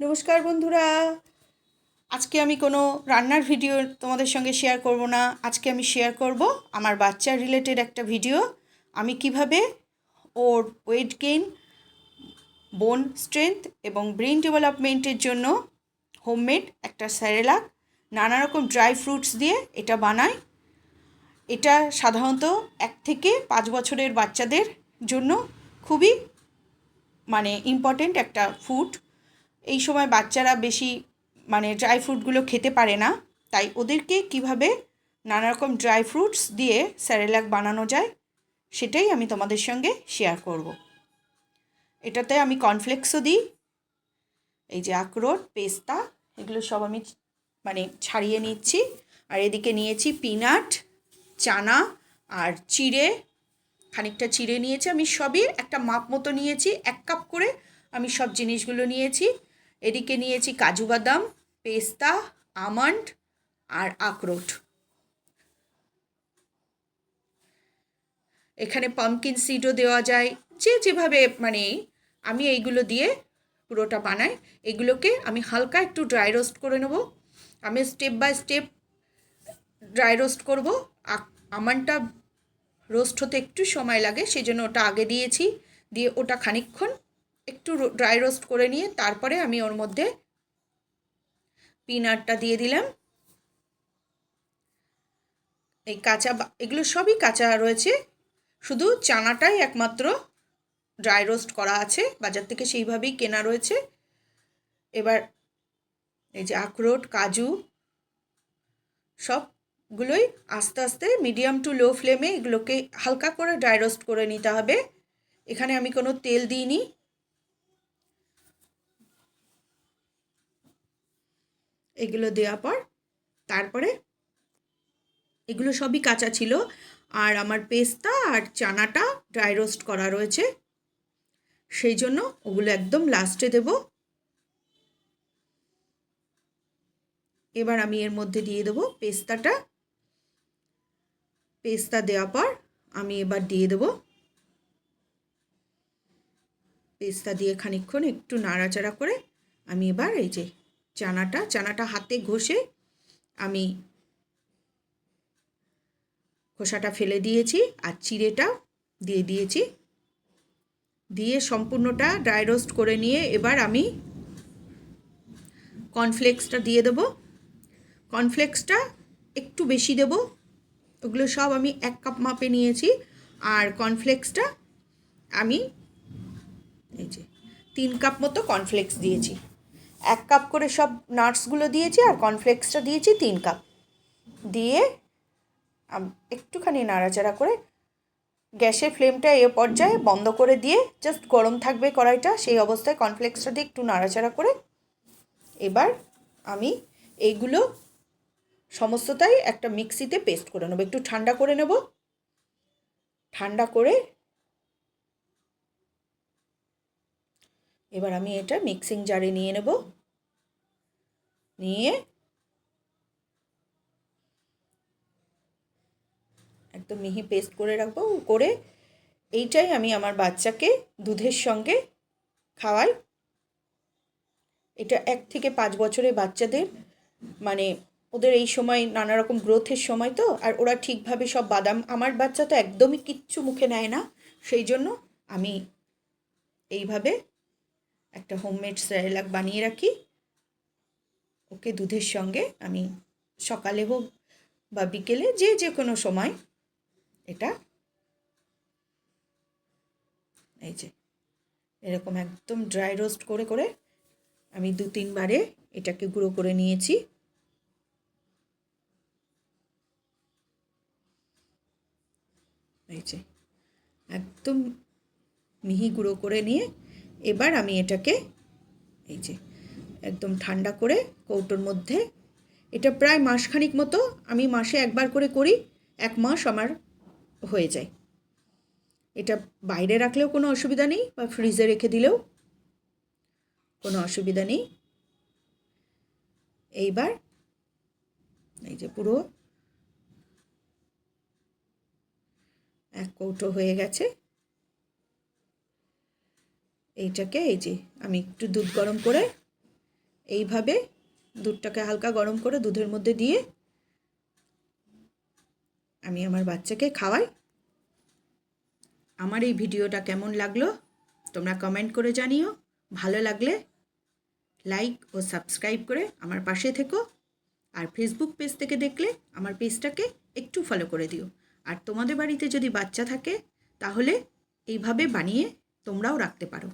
নমস্কার বন্ধুরা। আজকে আমি কোনো রান্নার ভিডিও তোমাদের সঙ্গে শেয়ার করব না। আজকে আমি শেয়ার করব আমার বাচ্চার রিলেটেড একটা ভিডিও আমি কীভাবে ওর ওয়েট গেইন বোন স্ট্রেংথ এবং ব্রেন ডেভেলপমেন্টের জন্য হোমমেড একটা স্যারেলাক নানা রকম ড্রাই ফ্রুটস দিয়ে এটা বানাই। এটা সাধারণত এক থেকে পাঁচ বছরের বাচ্চাদের জন্য খুবই মানে ইম্পর্টেন্ট একটা ফুড এই সময় বাচ্চারা বেশি মানে ড্রাই ফ্রুটগুলো খেতে পারে না। তাই ওদেরকে কীভাবে নানা রকম ড্রাই ফ্রুটস দিয়ে স্যারেলাক বানানো যায়, সেটাই আমি তোমাদের সঙ্গে শেয়ার করব। এটাতে আমি কর্নফ্লেক্সও দিই, এই যে আখরোট, পেস্তা, এগুলো সব আমি মানে ছাড়িয়ে নিচ্ছি। আর এদিকে নিয়েছি পিনাট চানা আর চিড়ে। খানিকটা চিড়ে নিয়েছি আমি সবই, একটা মাপ মতো নিয়েছি, এক কাপ করে আমি সব জিনিসগুলো নিয়েছি। এদিকে নিয়েছি কাজু বাদাম, পেস্তা, আমন্ড আর আখরোট। এখানে পামকিন সিডও দেওয়া যায়। যে যেভাবে মানে আমি এইগুলো দিয়ে পুরোটা বানাই, এগুলোকে আমি হালকা একটু ড্রাই রোস্ট করে নেব। আমি step by step dry roast করব। আমন্ডটা রোস্ট হতে একটু সময় লাগে সেই জন্য ওটা আগে দিয়েছি। দিয়ে ওটা খানিকক্ষণ একটু ড্রাই রোস্ট করে নিয়ে তারপরে আমি ওর মধ্যে পিনাটটা দিয়ে দিলাম। এই কাঁচা এগুলো সবই কাঁচা রয়েছে। শুধু চানাটাই একমাত্র ড্রাই রোস্ট করা আছে, বাজার থেকে সেইভাবেই কেনা রয়েছে। এবার এই যে আখরোট, কাজু সবগুলোই আস্তে আস্তে মিডিয়াম টু লো ফ্লেমে এগুলোকে হালকা করে ড্রাই রোস্ট করে নিতে হবে। এখানে আমি কোনো তেল দিইনি। এগুলো দেওয়ার পর তারপরে এগুলো সবই কাঁচা ছিল। আর আমার পেস্তা আর চানাটা ড্রাই রোস্ট করা রয়েছে। সেই জন্য ওগুলো একদম লাস্টে দেব। এবার আমি এর মধ্যে দিয়ে দেবো পেস্তাটা। পেস্তা দেওয়ার পর আমি এবার দিয়ে দেবো। পেস্তা দিয়ে খানিক্ষণ একটু নাড়াচাড়া করে আমি এবার এই যে চানাটা চানাটা হাতে ঘষে আমি খোসাটা ফেলে দিয়েছি আর চিড়েটা দিয়ে দিয়েছি। দিয়ে সম্পূর্ণটা ড্রাই রোস্ট করে নিয়ে এবার আমি কর্নফ্লেক্সটা দিয়ে দেবো। কর্নফ্লেক্সটা একটু বেশি দেব। ওগুলো সব আমি এক কাপ মাপে নিয়েছি আর কর্নফ্লেক্সটা আমি এই যে তিন কাপ মতো কর্নফ্লেক্স দিয়েছি। এক কাপ করে সব নাটসগুলো দিয়েছি আর কর্নফ্লেক্সটা দিয়েছি তিন কাপ। দিয়ে একটুখানি নাড়াচাড়া করে গ্যাসের ফ্লেমটা এ পর্যায়ে বন্ধ করে দিয়ে জাস্ট গরম থাকবে কড়াইটা, সেই অবস্থায় কর্নফ্লেক্সটা দিয়ে একটু নাড়াচাড়া করে এবার আমি এইগুলো সমস্তটাই একটা মিক্সিতে পেস্ট করে নেব। একটু ঠান্ডা করে নেব। ঠান্ডা করে এবার আমি এটা মিক্সিং জারে নিয়ে নেব। নিয়ে একদম মিহি পেস্ট করে রাখব, করে এইটাই আমি আমার বাচ্চাকে দুধের সঙ্গে খাওয়াই। এটা এক থেকে পাঁচ বছরের বাচ্চাদের মানে ওদের এই সময় নানা রকম গ্রোথের সময় তো, আর ওরা ঠিকভাবে সব বাদাম, আমার বাচ্চা তো একদমই কিচ্ছু মুখে নেয় না, সেই জন্য আমি এইভাবে একটা হোমমেড স্যারেলাক বানিয়ে রাখি। ওকে দুধের সঙ্গে আমি সকালে হোক বা বিকেলে যে যে কোনো সময় এটা এই যে, এরকম একদম ড্রাই রোস্ট করে করে আমি দু তিনবারে এটাকে গুঁড়ো করে নিয়েছি। এই যে, একদম মিহি গুঁড়ো করে নিয়ে এবার আমি এটাকে এই যে একদম ঠান্ডা করে কৌটোর মধ্যে, এটা প্রায় মাসখানিক মতো আমি মাসে একবার করে করি, এক মাস আমার হয়ে যায়। এটা বাইরে রাখলেও কোনো অসুবিধা নেই বা ফ্রিজে রেখে দিলেও কোনো অসুবিধা নেই। এইবার এই যে পুরো এক কৌটো হয়ে গেছে। এইটাকে, এই যে আমি একটু দুধ গরম করে এইভাবে দুধটাকে হালকা গরম করে দুধের মধ্যে দিয়ে আমি আমার বাচ্চাকে খাওয়াই। আমার এই ভিডিওটা কেমন লাগল তোমরা কমেন্ট করে জানিও। ভালো লাগলে লাইক ও সাবস্ক্রাইব করে আমার পাশে থেকো। আর ফেসবুক পেজ থেকে দেখলে আমার পেজটাকে একটু ফলো করে দিও। আর তোমাদের বাড়িতে যদি বাচ্চা থাকে তাহলে এইভাবে বানিয়ে তোমরাও রাখতে পারো।